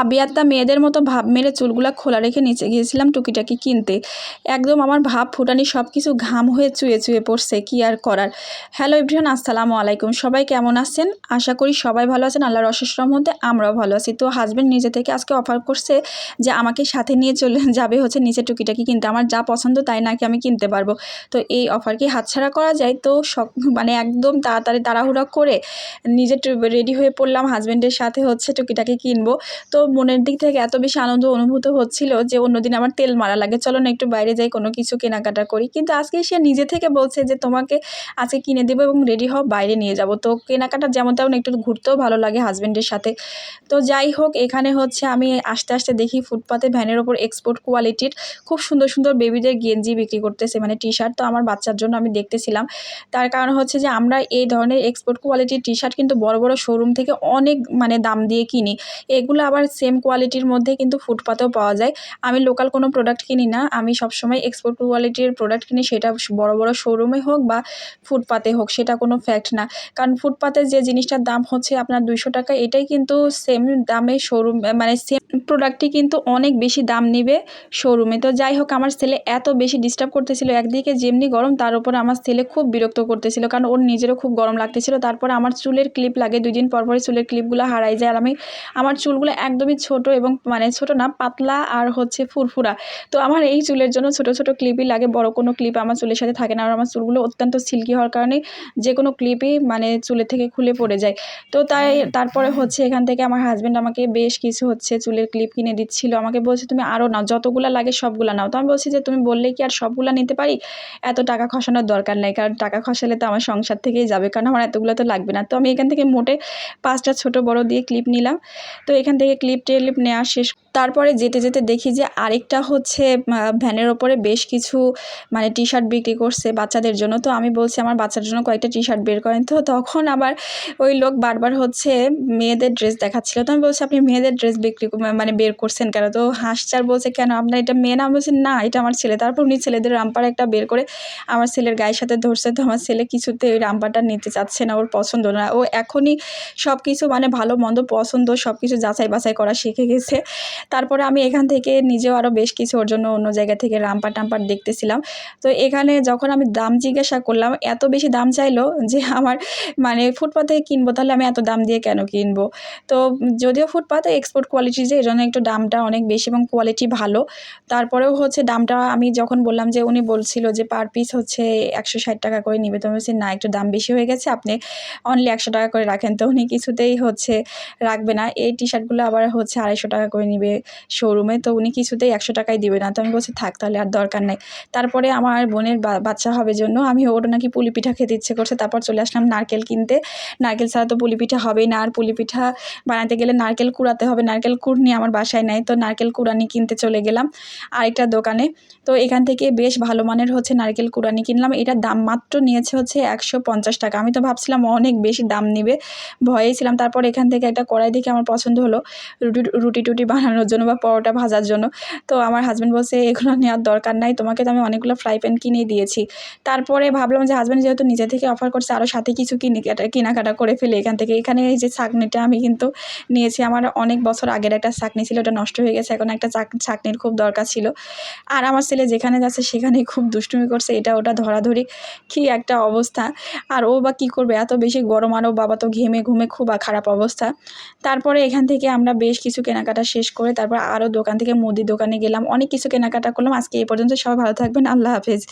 আবিয়াত্তা মেয়েদের মতো ভাব মেরে চুলগুলা খোলা রেখে নিচে গিয়েছিলাম টুকিটাকি কিনতে। একদম আমার ভাব ফুটানি সব কিছু ঘাম হয়ে চুয়ে চুয়ে পড়ছে, কি আর করার? হ্যালো ইব্রিয়ান আসসালামু আলাইকুম। সবাই কেমন আছেন? আশা করি সবাই ভালো আছেন, আল্লাহর অশেষ মধ্যে আমরাও ভালো আছি। তো হাজব্যান্ড নিজে থেকে আজকে অফার করছে যে আমাকে সাথে নিয়ে চলে যাবে হচ্ছে নিচে টুকিটাকি কিনতে। আমার যা পছন্দ তাই নাকি আমি কিনতে পারব। তো এই অফার কি হাতছাড়া করা যায়? তো মানে একদম তাড়াতাড়ি তাড়াহুড়া করে নিজে রেডি হয়ে পড়লাম হাজব্যান্ডের সাথে হচ্ছে টুকিটাকি কিনবো। তো মনের দিক থেকে এত বেশি আনন্দ অনুভূত হচ্ছিল যে অন্যদিন আমার তেল মারা লাগে। চলো না, একটু বাইরে যাই, কোনো কিছু কেনাকাটা করি। কিন্তু আজকে সে নিজে থেকে বলছে যে, তোমাকে আজকে কিনে দেবো এবং রেডি হও, বাইরে নিয়ে যাব। তো কেনাকাটা যেমন তেমন একটু ঘুরতেও ভালো লাগে হাজব্যান্ডের সাথে। তো যাই হোক, এখানে হচ্ছে আমি আস্তে আস্তে দেখি ফুটপাতে ভ্যানের ওপর এক্সপোর্ট কোয়ালিটির খুব সুন্দর সুন্দর বেবিদের গেঞ্জি বিক্রি করতেছে মানে টি শার্ট তো আমার বাচ্চার জন্য আমি দেখতেছিলাম। তার কারণ হচ্ছে যে, আমরা এই ধরনের এক্সপোর্ট কোয়ালিটির টি শার্ট কিন্তু বড় বড় শোরুম থেকে অনেক মানে দাম দিয়ে কিনি। এগুলো আবার সেম কোয়ালিটির মধ্যে কিন্তু ফুটপাতেও পাওয়া যায়। আমি লোকাল কোনো প্রোডাক্ট কিনি না। আমি সবসময় এক্সপোর্ট কোয়ালিটির প্রোডাক্ট কিনি। সেটা বড় বড় শোরুমে হোক বা ফুটপাতে হোক, সেটা কোনো ফ্যাক্ট না। কারণ ফুটপাতে যে জিনিসটার দাম হচ্ছে আপনার দুইশো টাকা, এটাই কিন্তু সেম দামে শোরুম মানে সেম প্রোডাক্টটি কিন্তু অনেক বেশি দাম নেবে শোরুমে তো যাই হোক, আমার ছেলে এত বেশি ডিস্টার্ব করতেছিল। একদিকে যেমনি গরম, তার উপর আমার ছেলে খুব বিরক্ত করতেছিল। কারণ ওর নিজেরও খুব গরম লাগতেছিল। তারপর আমার চুলের ক্লিপ লাগে। দুই দিন পর চুলের ক্লিপগুলো হারাই যায়। আর আমি, আমার চুলগুলো একদমই ছোট এবং মানে ছোট না পাতলা আর হচ্ছে ফুরফুরা। তো আমার এই চুলের জন্য ছোট ছোট ক্লিপই লাগে বড় কোনো ক্লিপ আমার চুলের সাথে থাকে না আর আমার চুলগুলো অত্যন্ত সিল্কি হওয়ার কারণে যে কোনো ক্লিপই মানে চুলের থেকে খুলে পড়ে যায়। তো তাই তারপরে হচ্ছে এখান থেকে আমার হাজব্যান্ড আমাকে বেশ কিছু হচ্ছে চুলের ক্লিপ কিনে দিচ্ছিল। আমাকে বলছে তুমি আরও নাও যতগুলো লাগে সবগুলো নাও। তো আমি বলছি যে তুমি বললেই কি আর সবগুলো নিতে পারি? এত টাকা খসানোর দরকার নেই কারণ টাকা খসালে তো আমার সংসার থেকেই যাবে কারণ আমার এতগুলো তো লাগবে না। তো আমি এখান থেকে মোটে পাঁচটা ছোট বড় দিয়ে ক্লিপ নিলাম। তো এখান থেকে ক্লিপ টেলিপ নেওয়া শেষ তারপরে যেতে যেতে দেখি যে আরেকটা হচ্ছে ভ্যানের ওপরে বেশ কিছু মানে টি শার্ট বিক্রি করছে বাচ্চাদের জন্য। তো আমি বলছি, আমার বাচ্চার জন্য কয়েকটা টি শার্ট বের করেন। তো তখন আবার ওই লোক বারবার হচ্ছে মেয়েদের ড্রেস দেখাচ্ছিল। তো আমি বলছি, আপনি মেয়েদের ড্রেস বিক্রি মানে বের করছেন কেন? তো হাসচার বলছে, কেন? আপনার এটা মেয়ে না? আমি বলছি, না, এটা আমার ছেলে। তারপর উনি ছেলেদের রাম্পার একটা বের করে আমার ছেলের গায়ের সাথে ধরছে। তো আমার ছেলে কিছুতে ওই রাম্পারটা নিতে চাচ্ছে না, ওর পছন্দ না। ও এখনই সব কিছু মানে ভালো মন্দ পছন্দ সব কিছু যাচাই বাছাই করা শিখে গেছে। তারপরে আমি এখান থেকে নিজেও আরও বেশ কিছু ওর জন্য অন্য জায়গা থেকে রামপার টাম্পার দেখতেছিলাম। তো এখানে যখন আমি দাম জিজ্ঞাসা করলাম, এত বেশি দাম চাইলো যে আমার মানে ফুটপাতে কিনবো, তাহলে আমি এত দাম দিয়ে কেন কিনবো? তো যদিও ফুটপাতে এক্সপোর্ট কোয়ালিটি যে এই জন্য একটু দামটা অনেক বেশি এবং কোয়ালিটি ভালো। তারপরেও হচ্ছে দামটা আমি যখন বললাম যে, উনি বলছিল যে, পার পিস হচ্ছে একশো ষাট টাকা করে নিবে। তো আমি বলছি, না, একটু দাম বেশি হয়ে গেছে, আপনি অনলি একশো টাকা করে রাখেন। তো উনি কিছুতেই হচ্ছে রাখবে না। এই টি শার্টগুলো আবার হচ্ছে আড়াইশো টাকা করে নিবে শোরুমে তো উনি কিছুতেই একশো টাকায় দিবে না। তো আমি বলছি, থাক তাহলে, আর দরকার নেই। তারপরে আমার বোনের বাচ্চা হবে জন্য আমি ওর নাকি পুলি পিঠা খেতে ইচ্ছে করছে। তারপর চলে আসলাম নারকেল কিনতে। নারকেল ছাড়া তো পুলি পিঠা হবেই না। আর পুলি পিঠা বানাতে গেলে নারকেল কুড়াতে হবে। নারকেল কুড়নি আমার বাসায় নেয় তো নারকেল কুড়ানি কিনতে চলে গেলাম আরেকটা দোকানে। তো এখান থেকে বেশ ভালো মানের হচ্ছে নারকেল কুড়ানি কিনলাম। এটার দাম মাত্র নিয়েছে হচ্ছে একশো পঞ্চাশ টাকা। আমি তো ভাবছিলাম অনেক বেশি দাম নিবে। ভয়েই ছিলাম। তারপর এখান থেকে একটা কড়াই দেখে আমার পছন্দ হলো। রুটি রুটি টুটি বানানোর জন্য বা পরোটা ভাজার জন্য। তো আমার হাজব্যান্ড বলছে, এগুলো নেওয়ার দরকার নাই। তোমাকে তো আমি অনেকগুলো ফ্রাই প্যান কিনে দিয়েছি। তারপরে ভাবলাম যে হাজব্যান্ড যেহেতু নিজে থেকে অফার করছে আরও সাথে কিছু কিনে কেনাকাটা করে ফেলে এখান থেকে। এখানে এই যে ছাকনিটা আমি কিন্তু নিয়েছি। আমার অনেক বছর আগের একটা ছাকনি ছিল, ওটা নষ্ট হয়ে গেছে। এখন একটা ছাকনির খুব দরকার ছিল। আর আমার ছেলে যেখানে যাচ্ছে, সেখানে খুব দুষ্টুমি করছে। এটা ওটা ধরাধরি। কী একটা অবস্থা। আর ও বা কী করবে? এত বেশি গরম আরও বাবা তো ঘেমে ঘুমে খুব খারাপ অবস্থা। তারপরে এখান থেকে আমরা বেশ কিছু কেনাকাটা শেষ করে তারপর আরও দোকান থেকে মুদির দোকানে গেলাম, অনেক কিছু কেনাকাটা করলাম। আজকে এই পর্যন্ত সবাই ভালো থাকবেন, আল্লাহ হাফেজ।